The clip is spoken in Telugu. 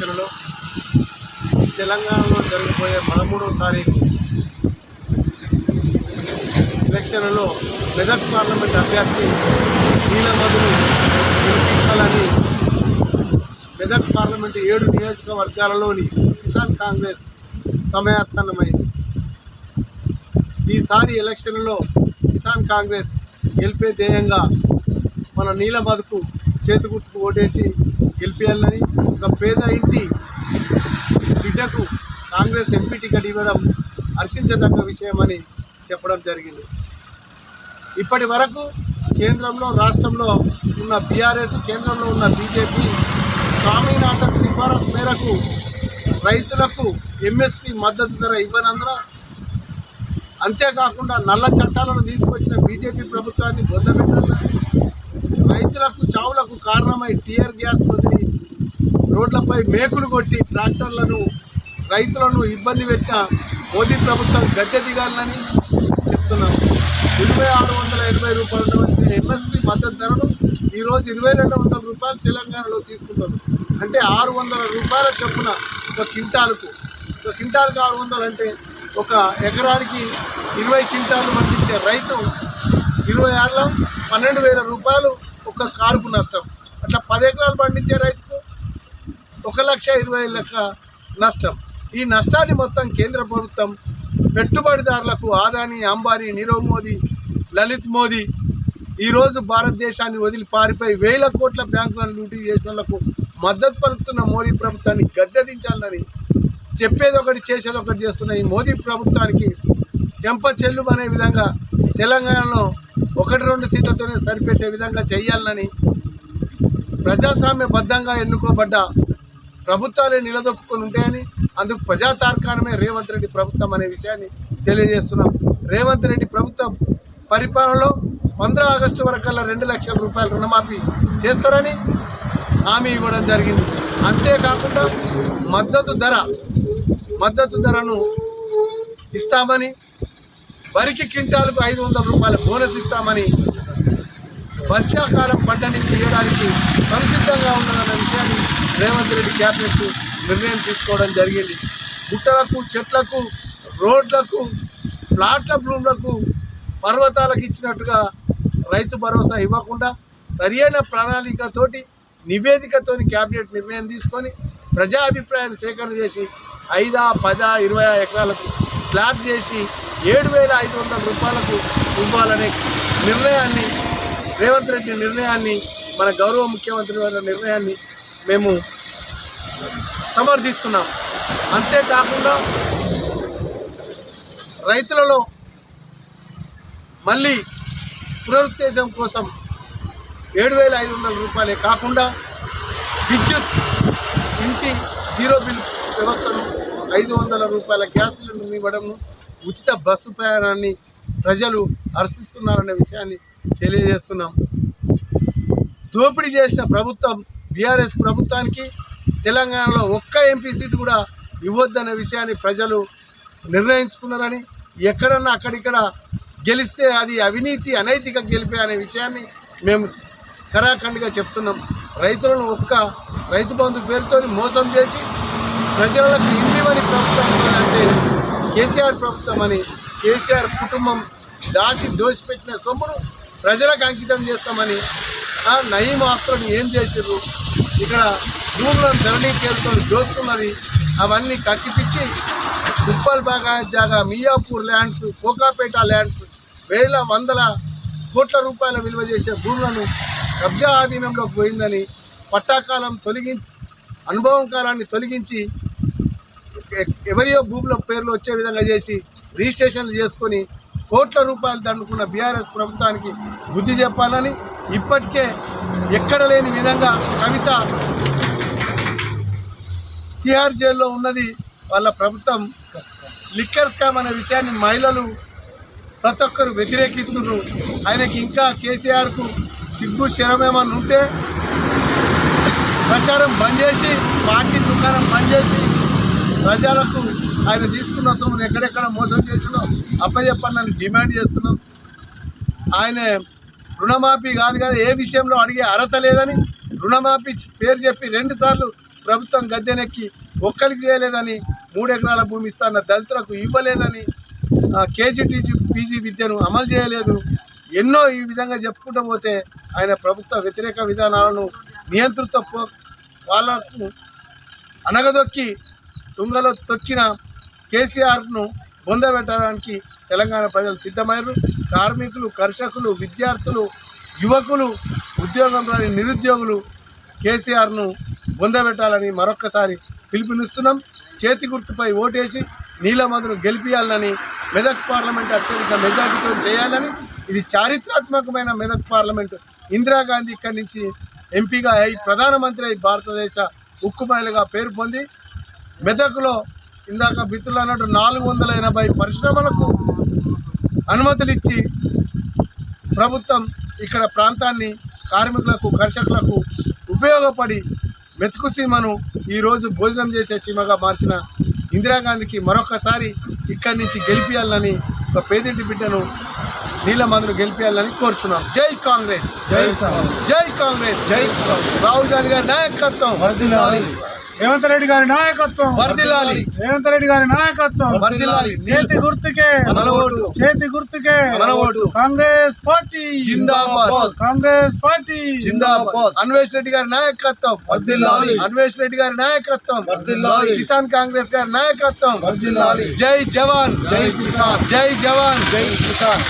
అధ్యక్షులలో తెలంగాణలో జరగబోయే పదమూడవ తారీఖు ఎలక్షన్లలో మెదక్ పార్లమెంట్ అభ్యర్థి నీలమధును గెలిపించాలని మెదక్ పార్లమెంటు ఏడు నియోజకవర్గాలలోని కిసాన్ కాంగ్రెస్ సమయాత్తనమైంది ఈసారి ఎలక్షన్లో కిసాన్ కాంగ్రెస్ గెలిపే ధ్యేయంగా మన నీలమధుకు చేతిగుర్తుకు ఓటేసి గెలిపేయాలని ఒక పేద ఇంటి బిడ్డకు కాంగ్రెస్ ఎంపీ టికెట్ ఇవ్వడం హర్షించదగ్గ విషయమని చెప్పడం జరిగింది. ఇప్పటి వరకు కేంద్రంలో రాష్ట్రంలో ఉన్న బీఆర్ఎస్ కేంద్రంలో ఉన్న బీజేపీ స్వామినాథన్ సిఫారసు మేరకు రైతులకు ఎంఎస్పి మద్దతు ధర ఇవ్వనందున అంతేకాకుండా నల్ల చట్టాలను తీసుకొచ్చిన బీజేపీ ప్రభుత్వాన్ని బొందబెట్టాలని రైతులకు చావులకు కారణమై టీఆర్ గ్యాస్ వదిలి రోడ్లపై మేకులు కొట్టి ట్రాక్టర్లను రైతులను ఇబ్బంది పెట్టిన మోదీ ప్రభుత్వం గద్దె దిగాలని చెప్తున్నాం ఇరవై ఆరు వందల ఎనభై రూపాయలు ఉండవలసిన ఎంఎస్పి మద్దతు ధరను ఈరోజు ఇరవై రెండు వందల రూపాయలు తెలంగాణలో తీసుకుంటారు. అంటే ఆరు వందల రూపాయల చొప్పున ఒక క్వింటాలకు. ఒక క్వింటాల్కు ఆరు వందలు అంటే ఒక ఎకరానికి ఇరవై క్వింటాలు పండించే రైతు ఇరవై ఆరులో పన్నెండు వేల రూపాయలు ఒక కారుకు నష్టం. అట్లా పది ఎకరాలు పండించే రైతు ఒక లక్ష ఇరవై లక్ష నష్టం. ఈ నష్టాన్ని మొత్తం కేంద్ర ప్రభుత్వం పెట్టుబడిదారులకు ఆదాని అంబానీ నీరవ్ మోదీ లలిత్ మోదీ ఈరోజు భారతదేశాన్ని వదిలి పారిపోయి వేల కోట్ల బ్యాంకులను లూటీ చేసిన వాళ్ళకు మద్దతు పలుకుతున్న మోదీ ప్రభుత్వాన్ని గద్దెదించాలని చెప్పేది ఒకటి చేసేది ఒకటి చేస్తున్న ఈ మోదీ ప్రభుత్వానికి చెంప చెల్లు అనే విధంగా తెలంగాణలో ఒకటి రెండు సీట్లతోనే సరిపెట్టే విధంగా చేయాలని ప్రజాస్వామ్యబద్ధంగా ఎన్నుకోబడ్డ ప్రభుత్వాలే నిలదొక్కుని ఉంటాయని అందుకు ప్రజాతార్కాణమే రేవంత్ రెడ్డి ప్రభుత్వం అనే విషయాన్ని తెలియజేస్తున్నాం. రేవంత్ రెడ్డి ప్రభుత్వం పరిపాలనలో పంద్రా ఆగస్టు వరకల్లా రెండు లక్షల రూపాయల రుణమాఫీ చేస్తారని హామీ ఇవ్వడం జరిగింది. అంతేకాకుండా మద్దతు ధర మద్దతు ధరను ఇస్తామని వరికి క్వింటాలకు ఐదు వందల రూపాయల బోనస్ ఇస్తామని వర్షాకాలం పంటని చేయడానికి సంసిద్ధంగా ఉన్నదన్న విషయాన్ని రేవంత్ రెడ్డి క్యాబినెట్ నిర్ణయం తీసుకోవడం జరిగింది. గుట్టలకు చెట్లకు రోడ్లకు ప్లాట్ల భూములకు పర్వతాలకు ఇచ్చినట్టుగా రైతు భరోసా ఇవ్వకుండా సరియైన ప్రణాళికతోటి నివేదికతోని క్యాబినెట్ నిర్ణయం తీసుకొని ప్రజా అభిప్రాయాన్ని సేకరణ చేసి ఐదా పద ఇరవై ఎకరాలకు స్లాబ్ చేసి ఏడు వేల ఐదు వందల రూపాయలకు ఇవ్వాలనే నిర్ణయాన్ని రేవంత్ రెడ్డి నిర్ణయాన్ని మన గౌరవ ముఖ్యమంత్రి వారి నిర్ణయాన్ని మేము సమర్థిస్తున్నాం. అంతేకాకుండా రైతులలో మళ్ళీ పునరుత్తేజం కోసం ఏడు వేల ఐదు వందల రూపాయలే కాకుండా విద్యుత్ ఇంటి జీరో బిల్ వ్యవస్థను ఐదు వందల రూపాయల గ్యాస్ సిలిండర్ ఇవ్వడము ఉచిత బస్సు ప్రయాణాన్ని ప్రజలు హర్షిస్తున్నారనే విషయాన్ని తెలియజేస్తున్నాం. దోపిడీ చేసిన ప్రభుత్వం బీఆర్ఎస్ ప్రభుత్వానికి తెలంగాణలో ఒక్క ఎంపీ సీటు కూడా ఇవ్వద్దనే విషయాన్ని ప్రజలు నిర్ణయించుకున్నారని ఎక్కడన్నా అక్కడిక్కడ గెలిస్తే అది అవినీతి అనైతిక గెలిపే అనే విషయాన్ని మేము కరాఖండ్గా చెప్తున్నాం. రైతులను ఒక్క రైతు బంధు పేరుతో మోసం చేసి ప్రజలకు ఇండివని ప్రభుత్వం అంటే కేసీఆర్ ప్రభుత్వం అని కేసీఆర్ కుటుంబం దాచి దోసిపెట్టిన సొమ్మును ప్రజలకు అంకితం చేస్తామని నయీం ఆస్తులను ఏం చేసారు ఇక్కడ భూములను ధరణి చేసుకొని దోసుకున్నది అవన్నీ కక్కిపిచ్చి ఉప్పల్ బాగా జాగా మియాపూర్ ల్యాండ్స్ కోకాపేట ల్యాండ్స్ వేల వందల కోట్ల రూపాయల విలువ చేసే భూములను కబ్జా ఆధీనంలో పోయిందని పట్టాకాలం తొలగి అనుభవం కాలాన్ని తొలగించి ఎవరియో భూముల పేర్లు వచ్చే విధంగా చేసి రిజిస్ట్రేషన్లు చేసుకొని కోట్ల రూపాయలు దండుకున్న బీఆర్ఎస్ ప్రభుత్వానికి బుద్ధి చెప్పాలని ఇప్పటికే ఎక్కడ లేని విధంగా కవిత తిహార్ జైల్లో ఉన్నది. వాళ్ళ ప్రభుత్వం లిక్కర్ స్కామ్ అనే విషయాన్ని మహిళలు ప్రతి ఒక్కరు వ్యతిరేకిస్తున్నారు ఆయనకి ఇంకా కేసీఆర్కు సిగ్గు శరమేమన్నా ఉంటే ప్రచారం బంద్ చేసి పార్టీ దుకాణం బంద్ చేసి ప్రజలకు ఆయన తీసుకున్న సొమ్మును ఎక్కడెక్కడ మోసం చేసినో అప్పచెప్పని డిమాండ్ చేస్తున్నాం. ఆయన రుణమాఫీ కాదు కదా ఏ విషయంలో అడిగే అర్హత లేదని రుణమాఫీ పేరు చెప్పి రెండుసార్లు ప్రభుత్వం గద్దెనెక్కి ఒక్కరికి చేయలేదని మూడు ఎకరాల భూమి ఇస్తాన్న దళితులకు ఇవ్వలేదని కేజీటీజీ పీజీ విద్యను అమలు చేయలేదు. ఎన్నో ఈ విధంగా చెప్పుకుంటూ పోతే ఆయన ప్రభుత్వ వ్యతిరేక విధానాలను నియంతృత్వ పో వాళ్ళకు అనగదొక్కి తుంగలో తొక్కిన కేసీఆర్ను పొందబెట్టడానికి తెలంగాణ ప్రజలు సిద్ధమయ్యారు. కార్మికులు కర్షకులు విద్యార్థులు యువకులు ఉద్యోగం రాని నిరుద్యోగులు కేసీఆర్ను పొందబెట్టాలని మరొక్కసారి పిలుపునిస్తున్నాం. చేతి గుర్తుపై ఓటేసి నీలమధును గెలిపియాలని మెదక్ పార్లమెంట్ అత్యధిక మెజార్టీతో చేయాలని ఇది చారిత్రాత్మకమైన మెదక్ పార్లమెంట్. ఇందిరాగాంధీ ఇక్కడి నుంచి ఎంపీగా అయి ప్రధానమంత్రి అయి భారతదేశ ఉక్కు పేరు పొంది మెదక్లో ఇందాక మిత్రులు అన్నట్టు నాలుగు వందల ఎనభై పరిశ్రమలకు అనుమతులు ఇచ్చి ప్రభుత్వం ఇక్కడ ప్రాంతాన్ని కార్మికులకు కర్షకులకు ఉపయోగపడి మెతుకు సీమను ఈరోజు భోజనం చేసే సీమగా మార్చిన ఇందిరాగాంధీకి మరొకసారి ఇక్కడి నుంచి గెలిపియాలని ఒక పేదింటి బిడ్డను నీలమందును గెలిపియాలని కోరుచున్నాం. జై కాంగ్రెస్! జై జై కాంగ్రెస్! జై రాహుల్ గాంధీ గారి నాయకత్వం! రేవంత్ రెడ్డి గారి నాయకత్వం. వర్ధిల్లాలి. రేవంత్ రెడ్డి గారి నాయకత్వం. వర్ధిల్లాలి. చేతి గుర్తుకే. మన ఓటు చేతి గుర్తుకే. మన ఓటు కాంగ్రెస్ పార్టీ. జిందాబాద్. కాంగ్రెస్ పార్టీ. జిందాబాద్. అన్వేష్ రెడ్డి గారి నాయకత్వం. వర్ధిల్లాలి. అన్వేష్ రెడ్డి గారి నాయకత్వం. వర్ధిల్లాలి. కిసాన్ కాంగ్రెస్ గారి నాయకత్వం. వర్ధిల్లాలి. జై జవాన్. జై కిసాన్. జై జవాన్. జై కిసాన్.